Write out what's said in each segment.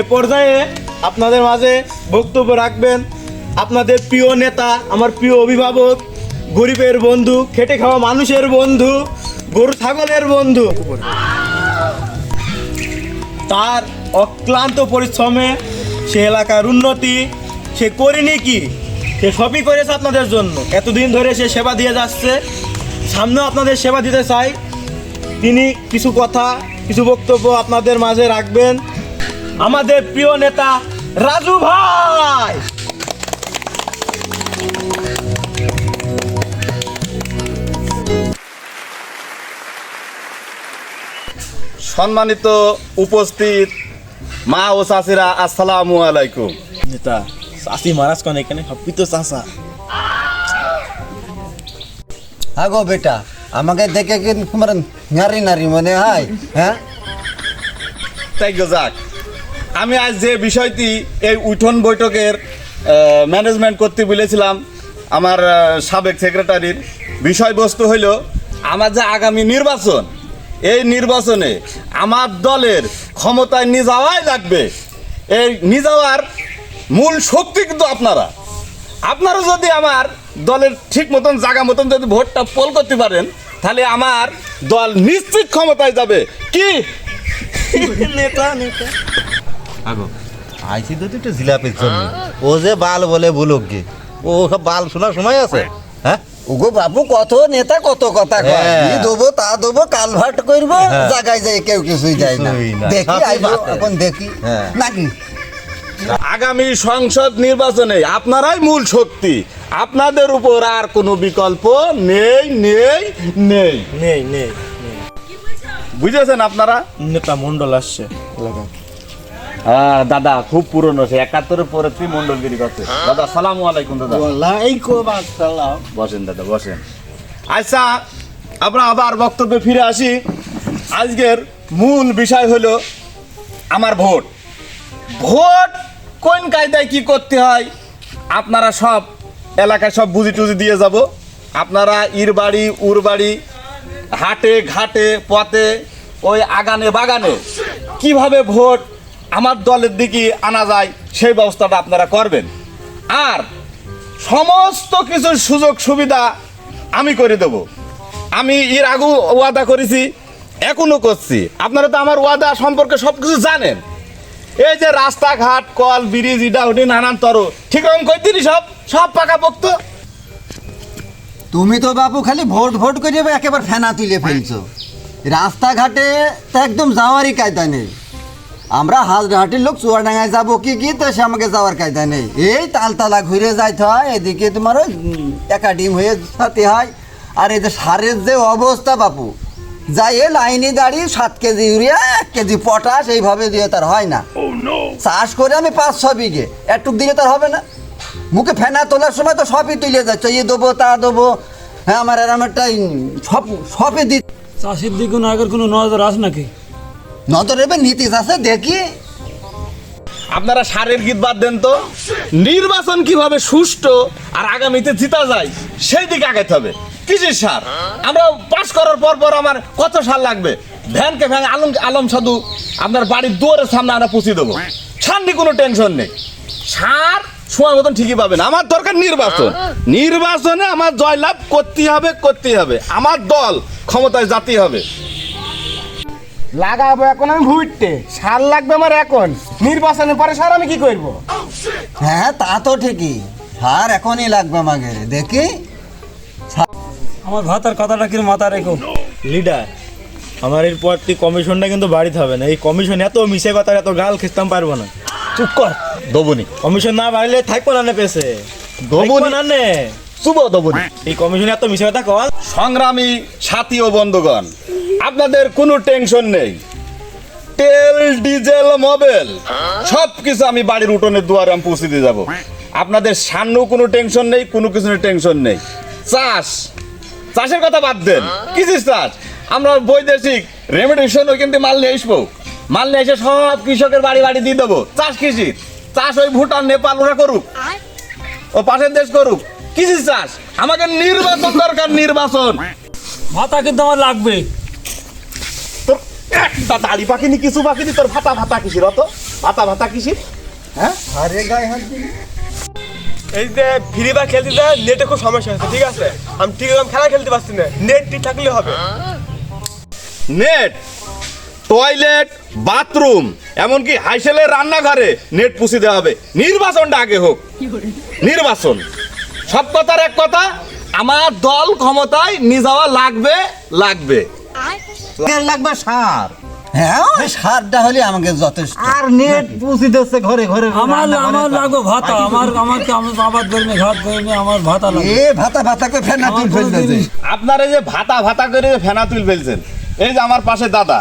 এ পর্যায়ে আপনাদের মাঝে বক্তব্য রাখবেন। আপনাদের প্রিয় নেতা, আমার প্রিয় অভিভাবক, গরিবের বন্ধু, খেটে খাওয়া মানুষের বন্ধু, গরু ছাগলের বন্ধু। তার অক্লান্ত পরিশ্রমে সে এলাকার উন্নতি সে করেনি কি? সে সবই করেছে আপনাদের জন্য। এতদিন ধরে সে সেবা দিয়ে যাচ্ছে। সামনেও আপনাদের সেবা দিতে চাই। তিনি কিছু কথা, কিছু বক্তব্য আপনাদের মাঝে রাখবেন। আমাদের প্রিয় নেতা রাজু ভাই। সম্মানিত উপস্থিত মা ও চাষিরা আসসালামু আলাইকুম। নেতা চাষি মারাজ কন এখানে? সবই তো চাষা। আগো বেটা আমাকে দেখে কি তোমার নারী নারী মনে হয় হ্যাঁ? তাই গো যাক। আমি আজ যে বিষয়টি এই উঠোন বৈঠকের ম্যানেজমেন্ট করতে বলেছিলাম, আমার সাবেক সেক্রেটারির বিষয়বস্তু হইল আমার যে আগামী নির্বাচন, এই নির্বাচনে আমার দলের ক্ষমতায় নিয়ে যাওয়াই লাগবে। এই নিয়ে যাওয়ার মূল শক্তি কিন্তু আপনারা। আপনারা যদি আমার দলের ঠিক মতন জায়গা মতন যদি ভোটটা পোল করতে পারেন, তাহলে আমার দল নিশ্চিত ক্ষমতায় যাবে। কি? নেতা নেতা। আগো। আইসি তো একটু জিলাপির জন্য। ও যে বাল বলে বলুক গে। ও সব বাল শোনার সময় আছে? হ্যাঁ। ওগো বাবু কত নেতা কত কথা কয়। হ্যাঁ। ই দেবো তা দেবো কালভার্ট করব হ্যাঁ। জায়গায় যাই কেউ কিছুই যায় না। দেখি এখন দেখি। হ্যাঁ। নাকি? আগামী সংসদ নির্বাচনে আপনারাই মূল শক্তি। আপনাদের উপর আর কোনো বিকল্প নেই নেই নেই। নেই নেই। বুঝেছেন আপনারা? নেতা মন্ডল আসছে এলাকা হ্যাঁ দাদা খুব পুরনো সে একাত্তরের পরে তুই মন্ডলগিরি করছে। দাদা সালাম আলাইকুম দাদা। বসেন দাদা বসেন। আচ্ছা আমরা আবার বক্তব্যে ফিরে আসি। আজকের মূল বিষয় হলো আমার ভোট। ভোট কোন কায়দায় কি করতে হয়? আপনারা সব এলাকায় সব বুঝি টুজি দিয়ে যাব। আপনারা ইর বাড়ি উর বাড়ি হাটে ঘাটে পথে ওই আগানে বাগানে কীভাবে ভোট আমার দলের দিকে আনা যায়, সেই ব্যবস্থাটা আপনারা করবেন। আর সমস্ত কিছু সুযোগ সুবিধা আমি করে দেব। আমি এর আগু ওয়াদা করেছি, এখনও করছি। আপনারা তো আমার ওয়াদা সম্পর্কে সব কিছু জানেন। এই যে রাস্তাঘাট, কল, ব্রিজ ইটা উঠি নানান তর, ঠিক রকম কই দিনি সব সব পাকা পোক্ত তুমি তো বাবু খালি ভোট ভোট করে একেবারে ফেনা তুলে ফেলছো। রাস্তাঘাটে তো একদম যাওয়ারই কায়দা নেই। আমরা হাজরাহাটির লোক চুয়াডাঙ্গায় যাব। কি কি? তো সে আমাকে যাওয়ার কায়দা নেই। এই তালতলা ঘুরে যাইতে হয় এদিকে তোমার ওই একাডিম হয়ে যেতে হয়। আর এই যে সারের যে অবস্থা বাপু যাই এ লাইনে দাঁড়িয়ে সাত কেজি ইউরিয়া এক কেজি পটাশ এইভাবে দিয়ে তার হয় না। চাষ করে আমি পাঁচ ছ বিঘে একটুক দিলে তার হবে না। মুখে ফেনা তোলার সময় তো সবই তুলে যাচ্ছে ইয়ে দেবো তা দেবো। হ্যাঁ আমার এরম একটা সব সবই দি চাষির দিকে কোনো আগের কোনো নজর আছে নাকি? নীতিশ আছে, দেখি। আপনারা সারের গীত বাদ দেন তো। নির্বাচন কীভাবে সুষ্ঠু আর আগামীতে জিতা যায়, সেই দিকে আগাইতে হবে। সার? আমরা পাস করার পর পর আমার কত সার লাগবে? ভ্যানকে ভ্যান আলম আলম সাধু, আপনার বাড়ির দুয়ারের সামনে আমরা পুষিয়ে দেবো। কোনো টেনশন নেই। সার সময় মতন ঠিকই পাবেন। আমার দরকার নির্বাচন। নির্বাচনে আমার জয়লাভ করতেই হবে করতেই হবে। আমার দল ক্ষমতায় জাতি হবে। লাগাবো এখন আমি ভুটতে সার লাগবে আমার এখন। নির্বাচনের পরে সার আমি কি করব? হ্যাঁ তা তো ঠিকই। সার এখনই লাগবে আমাকে। দেখি। আমার ভাতার কথাটা কি মাথা রেখো? লিডার আমার এরপর তুই কমিশনটা কিন্তু বাড়িতে হবে না। এই কমিশন এত মিশে কথা এত গাল খেতাম পারব না। চুপ কর। দবনি। কমিশন না বাড়লে থাকব না নে পেছে। দবনি। না নে। শুভ দবনি। এই কমিশন এত মিশে কথা কল। সংগ্রামী সাথী ও বন্ধুগণ, আপনাদের কোনো টেনশন নেই। তেল, ডিজেল, মোবাইল সব কিছু আমি বাড়ির উঠোনের দুয়ারে আমি পৌঁছে দিয়ে যাব। আপনাদের সামনেও কোনো টেনশন নেই, কোনো কিছু টেনশন নেই। চাষ, চাষের কথা বাদ দেন। কিসির চাষ? আমরা বৈদেশিক রেমিডেশন থেকে মাল নিয়ে আসব। মাল নিয়ে এসে সব কৃষকের বাড়ি বাড়ি দিয়ে দেবো। চাষ কৃষির চাষ ওই ভুটান, নেপাল, ওরা করুক। ও পাশের দেশ করুক। কিসির চাষ আমাকে নির্বাচন দরকার নির্বাচন। ভাতা কিন্তু আমার লাগবে। তোর একটা দাড়ি পাখিনি কিছু পাখিনি তোর ভাতা ভাতা কিসির অত? ভাতা ভাতা কিসির? হ্যাঁ? আরে গায়ে হাত দিলি। এই যে ফ্রি বা খেলতে যায় নেটে খুব সমস্যা হচ্ছে ঠিক আছে? আমি ঠিক রকম খেলা খেলতে পারছি না। নেট ঠিক থাকলে হবে। নেট টয়লেট বাথরুম এমনকি হাইসেলের রান্নাঘরে নেট পুষি দেওয়া হবে। নির্বাচনটা আগে হোক। নির্বাচন। সব কথার এক কথা আমার দল ক্ষমতায় নিয়ে যাওয়া লাগবে লাগবে। লাগবে সার। হ্যাঁ? ওই সারটা হলে আমাকে যথেষ্ট। আর নেট পুষি দিচ্ছে ঘরে ঘরে আমার। ভাতা আমার আমাকে আমার আমার ভাতা এ ভাতা ভাতা করে ফেনা তুল আপনারা যে ভাতা ভাতা করে ফেনা তুল ফেলছেন এই যে আমার পাশে দাদা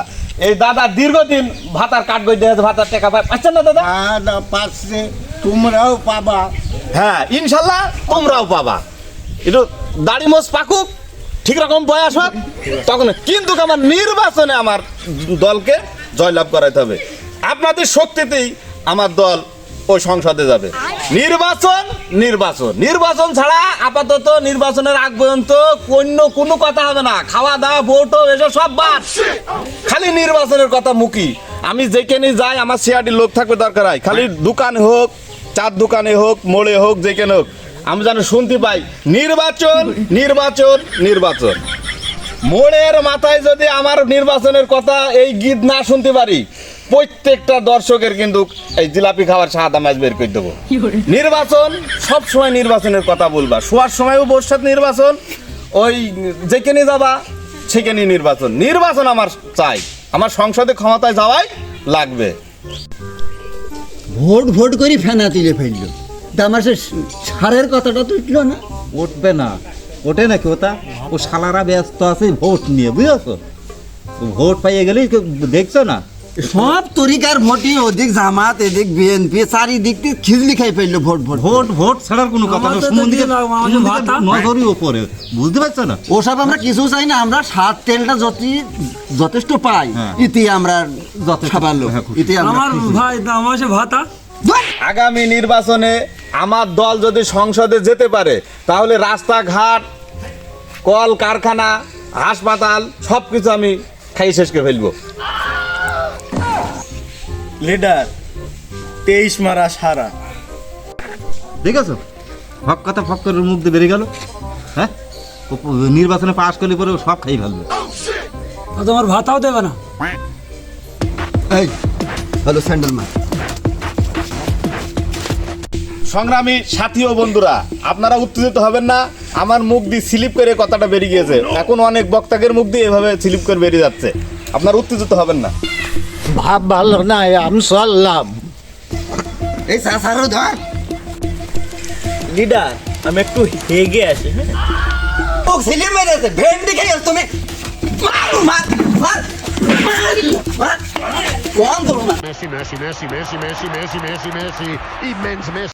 এই দাদা দীর্ঘদিন ভাতার কাঠ গই দিয়ে ভাতার টাকা পায়। পাচ্ছেন না দাদা পাচ্ছে তোমরাও পাবা। হ্যাঁ ইনশাল্লাহ তোমরাও পাবা। একটু দাড়ি মোজ পাকুক, ঠিক রকম বয়স হোক, তখন কিন্তু আমার নির্বাচনে আমার দলকে জয়লাভ করাইতে হবে। আপনাদের শক্তিতেই আমার দল ওই সংসদে যাবে। নির্বাচন নির্বাচন। নির্বাচন ছাড়া আপাতত নির্বাচনের আগ পর্যন্ত অন্য কোনো কথা হবে না। খাওয়া দাওয়া ভোট এসব সব বাদ। খালি নির্বাচনের কথা মুখী। আমি যেখানে যাই, আমার সিআরডি লোক থাকবে দরকার হয়। খালি দোকান হোক চার দোকানে হোক মোড়ে হোক যেখানে হোক আমি যেন শুনতে পাই নির্বাচন নির্বাচন নির্বাচন। মোড়ের মাথায় যদি আমার নির্বাচনের কথা এই গীত না শুনতে পারি প্রত্যেকটা দর্শকের কিন্তু এই জিলাপি খাওয়ার সাদা মাছ বের করে দেবো। নির্বাচন সব সময় নির্বাচনের কথা বলবা। শোয়ার সময়ও বর্ষাত নির্বাচন ওই যেখানে যাবা সেখানে নির্বাচন। নির্বাচন আমার চাই। আমার সংসদে ক্ষমতায় যাওয়াই লাগবে। ভোট ভোট করে ফেনা তুলে ফেলল। সে সারের কথাটা তো উঠল না। উঠবে না। ওঠে নাকি ওটা? ও শালারা ব্যস্ত আছে, ভোট নিয়ে, বুঝেছ? ভোট পাইয়ে গেলেই দেখছ না। সব তরিকার ভোটই ওদিক জামাত এদিক বিএনপি চারিদিক দিয়ে খিচলি খাই ফেলল ভোট ভোট। ভোট ভোট ছাড়ার কোনো কথা না। সুমন্দিকে। নজরই ওপরে। বুঝতে পারছ না? ওসব আমরা কিছু চাই না আমরা সার তেলটা যত যথেষ্ট পাই। হ্যাঁ। ইতি আমরা যথেষ্ট হ্যাঁ, ইতি আমার ভাই আমার সে ভাতা? আগামী নির্বাচনে আমার দল যদি সংসদে যেতে পারে তাহলে রাস্তাঘাট কল কারখানা হাসপাতাল সব কিছু আমি খাই শেষ করে ফেলব। লিডার তেইশ মারা সারা। দেখেছ? ফক কথা ফক করে মুখ দিয়ে বেরিয়ে গেল। হ্যাঁ? নির্বাচনে পাশ করলে পরে সব খাই ফেলবে। তোমার ভাতাও দেবে না। এই হ্যালো স্যান্ডেল মা সংগ্রামী সাথী ও বন্ধুরা আপনারা উত্তেজিত হবেন না আমার মুখ দিয়ে স্লিপ করে কথাটা বেরিয়ে গিয়েছে। এখন অনেক বক্তাকের মুখ দিয়ে এভাবে স্লিপ করে বেরিয়ে যাচ্ছে। আপনারা উত্তেজিত হবেন না। ভাব ভালো নাই আমি চললাম এই চা সারও ধর লিডার আমি একটু হেগে আসি হ্যাঁ ও ছেলে মেরেছে ভেন্ডি খেয়ে তুমি মার মার মার Messi, Messi, Messi, Messi, Messi, Messi, Messi, Messi, immens Messi.